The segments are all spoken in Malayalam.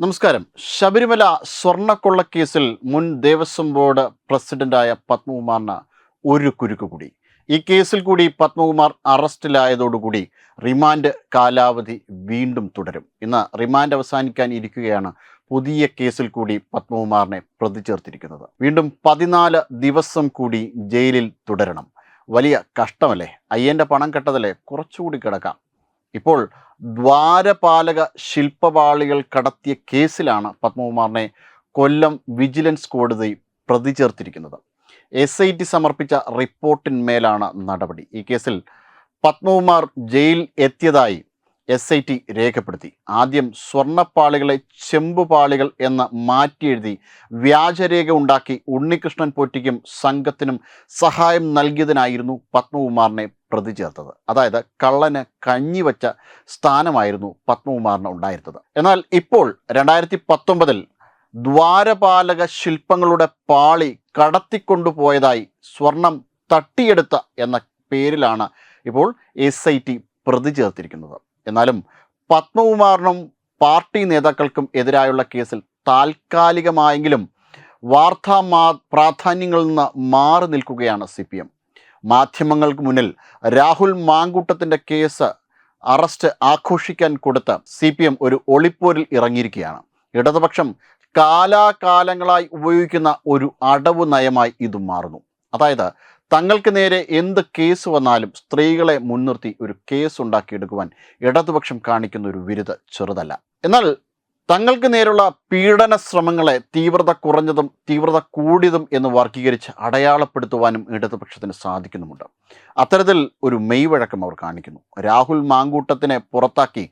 നമസ്കാരം. ശബരിമല സ്വർണക്കൊള്ളക്കേസിൽ മുൻ ദേവസ്വം ബോർഡ് പ്രസിഡന്റായ പത്മകുമാറിന് ഒരു കുരുക്ക് കൂടി. ഈ കേസിൽ കൂടി പത്മകുമാർ അറസ്റ്റിലായതോടുകൂടി റിമാൻഡ് കാലാവധി വീണ്ടും തുടരും. ഇന്ന് റിമാൻഡ് അവസാനിക്കാൻ ഇരിക്കുകയാണ് പുതിയ കേസിൽ കൂടി പത്മകുമാറിനെ പ്രതി ചേർത്തിരിക്കുന്നത് വീണ്ടും പതിനാല് ദിവസം കൂടി ജയിലിൽ തുടരണം. വലിയ കഷ്ടമല്ലേ? അയ്യന്റെ പണം കെട്ടതല്ലേ? കുറച്ചുകൂടി കിടക്കാം. ഇപ്പോൾ ദ്വാരപാലക ശില്പപാളികൾ കടത്തിയ കേസിലാണ് പത്മകുമാറിനെ കൊല്ലം വിജിലൻസ് കോടതി പ്രതി ചേർത്തിരിക്കുന്നത്. എസ് ഐ ടി സമർപ്പിച്ച റിപ്പോർട്ടിന്മേലാണ് നടപടി. ഈ കേസിൽ പത്മകുമാർ ജയിൽ എത്തിയതായി എസ് ഐ ടി രേഖപ്പെടുത്തി. ആദ്യം സ്വർണപ്പാളികളെ ചെമ്പുപാളികൾ എന്ന് മാറ്റിയെഴുതി വ്യാജരേഖ ഉണ്ടാക്കി ഉണ്ണികൃഷ്ണൻ പോറ്റിക്കും സംഘത്തിനും സഹായം നൽകിയതിനായിരുന്നു പത്മകുമാറിനെ പ്രതി ചേർത്തത്. അതായത് കള്ളന് കഞ്ഞിവച്ച സ്ഥാനമായിരുന്നു പത്മകുമാറിന് ഉണ്ടായിരുന്നത്. എന്നാൽ ഇപ്പോൾ രണ്ടായിരത്തി പത്തൊമ്പതിൽ ദ്വാരപാലക ശില്പങ്ങളുടെ പാളി കടത്തിക്കൊണ്ടുപോയതായി സ്വർണം തട്ടിയെടുത്ത എന്ന പേരിലാണ് ഇപ്പോൾ എസ് ഐ ടി പ്രതി ചേർത്തിരിക്കുന്നത്. എന്നാലും പത്മകുമാറിനും പാർട്ടി നേതാക്കൾക്കും എതിരായുള്ള കേസിൽ താൽക്കാലികമായെങ്കിലും വാർത്താ മാ പ്രാധാന്യങ്ങളിൽ നിന്ന് മാറി നിൽക്കുകയാണ് സി പി എം. മാധ്യമങ്ങൾക്ക് മുന്നിൽ രാഹുൽ മാങ്കൂട്ടത്തിന്റെ കേസ് അറസ്റ്റ് ആഘോഷിക്കാൻ കൊടുത്ത് സി പി എം ഒരു ഒളിപ്പോരിൽ ഇറങ്ങിയിരിക്കുകയാണ്. ഇടതുപക്ഷം കാലാകാലങ്ങളായി ഉപയോഗിക്കുന്ന ഒരു അടവ് നയമായി ഇത് മാറുന്നു. അതായത് തങ്ങൾക്ക് നേരെ എന്ത് കേസ് വന്നാലും സ്ത്രീകളെ മുൻനിർത്തി ഒരു കേസ് ഉണ്ടാക്കിയെടുക്കുവാൻ ഇടതുപക്ഷം കാണിക്കുന്ന ഒരു വിരുദ്ധ ചെറുതല്ല. എന്നാൽ തങ്ങൾക്ക് നേരുള്ള പീഡന ശ്രമങ്ങളെ തീവ്രത കുറഞ്ഞതും തീവ്രത കൂടിയതും എന്ന് വർഗീകരിച്ച് അടയാളപ്പെടുത്തുവാനും ഇടതുപക്ഷത്തിന് സാധിക്കുന്നുമുണ്ട്. അത്തരത്തിൽ ഒരു മെയ്വഴക്കം അവർ കാണിക്കുന്നു. രാഹുൽ മാങ്കൂട്ടത്തിനെ പുറത്താക്കി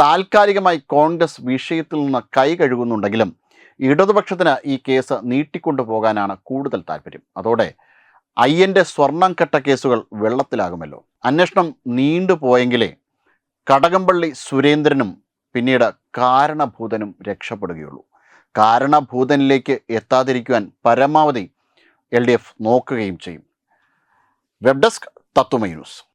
താൽക്കാലികമായി കോൺഗ്രസ് വിഷയത്തിൽ നിന്ന് കൈ കഴുകുന്നുണ്ടെങ്കിലും ഇടതുപക്ഷത്തിന് ഈ കേസ് നീട്ടിക്കൊണ്ടുപോകാനാണ് കൂടുതൽ താല്പര്യം അതോടെ അയ്യന്റെ സ്വർണം കെട്ട കേസുകൾ വെള്ളത്തിലാകുമല്ലോ. അന്വേഷണം നീണ്ടുപോയെങ്കിലേ കടകംപള്ളി സുരേന്ദ്രനും പിന്നീട് കാരണഭൂതനും രക്ഷപ്പെടുകയുള്ളൂ. കാരണഭൂതനിലേക്ക് എത്താതിരിക്കുവാൻ പരമാവധി എൽ ഡി എഫ് നോക്കുകയും ചെയ്യും. Web desk Tatwamayi news.